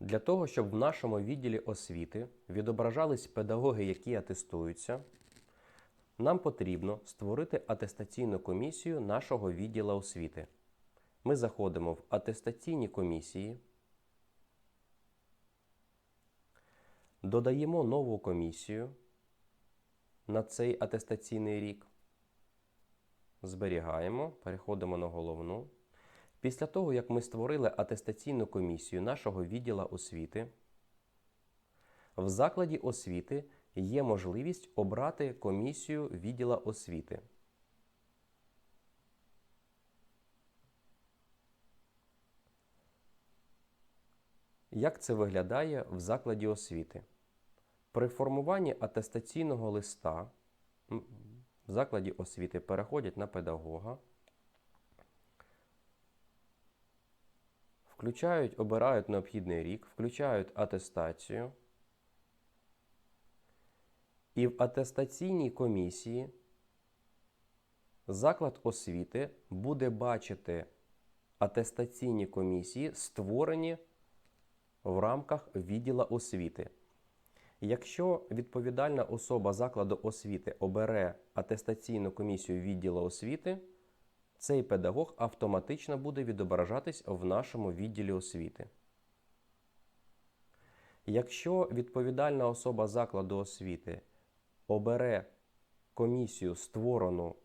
Для того, щоб в нашому відділі освіти відображались педагоги, які атестуються, нам потрібно створити атестаційну комісію нашого відділу освіти. Ми заходимо в атестаційні комісії, додаємо нову комісію на цей атестаційний рік, зберігаємо, переходимо на головну. Після того, як ми створили атестаційну комісію нашого відділу освіти, в закладі освіти є можливість обрати комісію відділа освіти. Як це виглядає в закладі освіти? При формуванні атестаційного листа в закладі освіти переходять на педагога, включають, обирають необхідний рік, включають атестацію. І в атестаційній комісії заклад освіти буде бачити атестаційні комісії, створені в рамках відділа освіти. Якщо відповідальна особа закладу освіти обере атестаційну комісію відділу освіти, цей педагог автоматично буде відображатись в нашому відділі освіти. Якщо відповідальна особа закладу освіти обере комісію, створену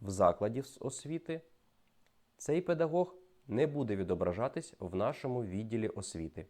в закладі освіти, цей педагог не буде відображатись в нашому відділі освіти.